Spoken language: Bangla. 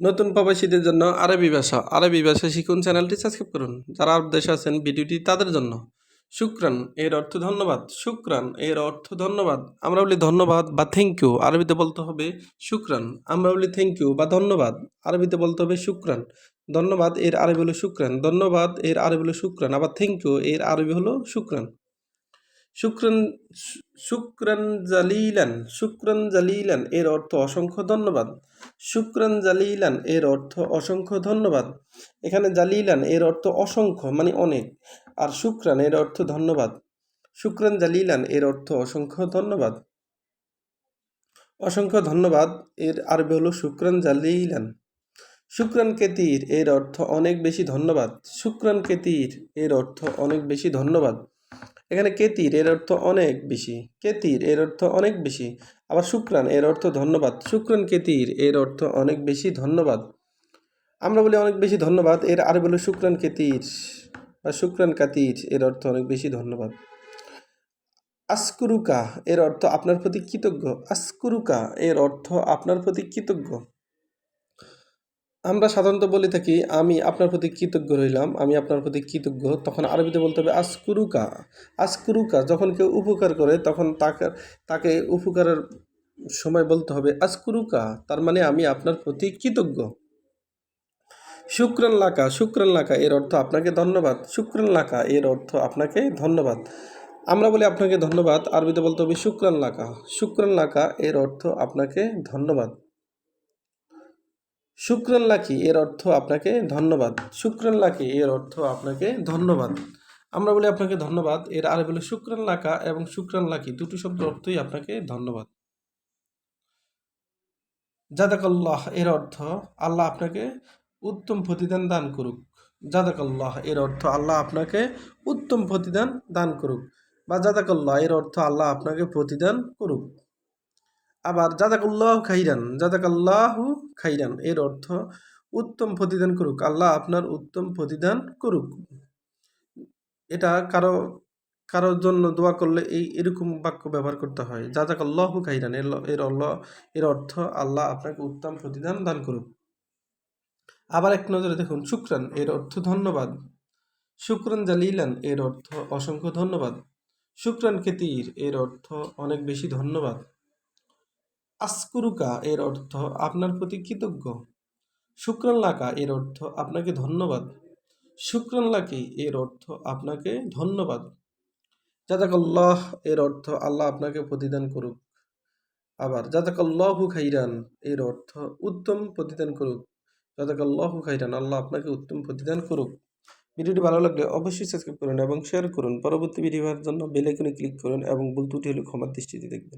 নতুন প্রবাসীদের জন্য আরবি ভাষা। আরবি ভাষা শিখুন, চ্যানেলটি সাবস্ক্রাইব করুন। যারা আরব দেশে আছেন, ভিডিওটি তাদের জন্য। শুক্রান, এর অর্থ ধন্যবাদ। শুক্রান, এর অর্থ ধন্যবাদ। আমরা বলি ধন্যবাদ বা থ্যাংক ইউ আরবিতে বলতে হবে শুক্রান। আমরা বলি থ্যাংক ইউ বা ধন্যবাদ। আরবিতে বলতে হবে শুক্রান। ধন্যবাদ, এর আরবি হলো শুক্রান। ধন্যবাদ, এর আরবি হলো শুক্রান। আবার থ্যাংক ইউ এর আরবি হলো শুক্রান। শুক্রান শুক্রান জালিলান শুক্রান জালিলান এর অর্থ অসংখ্য ধন্যবাদ। শুক্রান জালিলান এর অর্থ অসংখ্য ধন্যবাদ। এখানে জালিলান এর অর্থ অসংখ্য মানে অনেক। আর শুক্রান এর অর্থ ধন্যবাদ। শুক্রান জালিলান এর অর্থ অসংখ্য ধন্যবাদ। অসংখ্য ধন্যবাদ, এর আরবি হলো শুক্রান জালিলান। শুক্রান কেতির এর অর্থ অনেক বেশি ধন্যবাদ। শুক্রান কেতির এর অর্থ অনেক বেশি ধন্যবাদ। এখানে কেতির এর অর্থ অনেক বেশি। কেতির এর অর্থ অনেক বেশি। আবার শুক্রান এর অর্থ ধন্যবাদ। শুক্রান কেতির এর অর্থ অনেক বেশি ধন্যবাদ। আমরা বলি অনেক বেশি ধন্যবাদ, এর আর বলি শুক্রান কেতির। বা শুক্রান কাতির এর অর্থ অনেক বেশি ধন্যবাদ। আসকুরুকা এর অর্থ আপনার প্রতি কৃতজ্ঞ। আসকুরুকা এর অর্থ আপনার প্রতি কৃতজ্ঞ। আমরা সাধারণত বলে থাকি, আমি আপনার প্রতি কৃতজ্ঞ রইলাম, আমি আপনার প্রতি কৃতজ্ঞ। তখন আরবিতে বলতে হবে, আসকুরুকা। আসকুরুকা, যখন কেউ উপকার করে, তখন তাকে তাকে উপকারের সময় বলতে হবে, আসকুরুকা। তার মানে আমি আপনার প্রতি কৃতজ্ঞ। শুক্রান লাকা শুক্রান লাকা এর অর্থ আপনাকে ধন্যবাদ। শুক্রান লাকা এর অর্থ আপনাকে ধন্যবাদ। আমরা বলি আপনাকে ধন্যবাদ, আরবিতে বলতে হবে শুক্রান লাকা শুক্রান লাকা এর অর্থ আপনাকে ধন্যবাদ। শুক্রান লাকি এর অর্থ আপনাকে ধন্যবাদ। শুক্রান লাকি এর অর্থ আপনাকে ধন্যবাদ। আমরা বলি আপনাকে ধন্যবাদ, এর আরে বলে শুক্রান লাকা এবং শুক্রান লাকি দুটো শব্দের অর্থই আপনাকে ধন্যবাদ। জাদাকাল্লাহ এর অর্থ আল্লাহ আপনাকে উত্তম প্রতিদান দান করুক। জাদাকাল্লাহ এর অর্থ আল্লাহ আপনাকে উত্তম প্রতিদান দান করুক বা জাদাকাল্লাহ এর অর্থ আল্লাহ আপনাকে প্রতিদান করুক। আবার জাদাকাল্লাহ খাইরান জাদাকাল্লাহু খাইরান। এর অর্থ, উত্তম প্রতিদান করুক। আল্লাহ আপনার উত্তম প্রতিদান করুক। এটা কারও, কারোর জন্য দোয়া করলে এই এরকম বাক্য ব্যবহার করতে হয়। জাদাকাল্লাহু খাইরান। এর এর অল্লাহ এর অর্থ, আল্লাহ আপনাকে উত্তম প্রতিদান দান করুক। আবার এক নজরে দেখুন, শুক্রান। এর অর্থ, ধন্যবাদ। শুক্রান জালিলান। এর অর্থ, অসংখ্য ধন্যবাদ। শুক্রান কেতির। এর অর্থ, অনেক বেশি ধন্যবাদ। আসকুরুকা এর অর্থ আপনার প্রতি কৃতজ্ঞ। শুক্রান লাকা এর অর্থ আপনাকে ধন্যবাদ। শুক্রান লাকি এর অর্থ আপনাকে ধন্যবাদ। জাজাকাল্লাহ এর অর্থ আল্লাহ আপনাকে প্রতিদান করুক। আবার জাজাকাল্লাহু খাইরান এর অর্থ উত্তম প্রতিদান করুক। জাজাকাল্লাহু খাইরান আল্লাহ আপনাকে উত্তম প্রতিদান করুক। ভিডিওটি ভালো লাগলে অবশ্যই সাবস্ক্রাইব করুন এবং শেয়ার করুন। পরবর্তী ভিডিও জন্য বেল আইকনে ক্লিক করুন এবং ভুল ত্রুটি হলে ক্ষমার দৃষ্টিতে দেখবেন।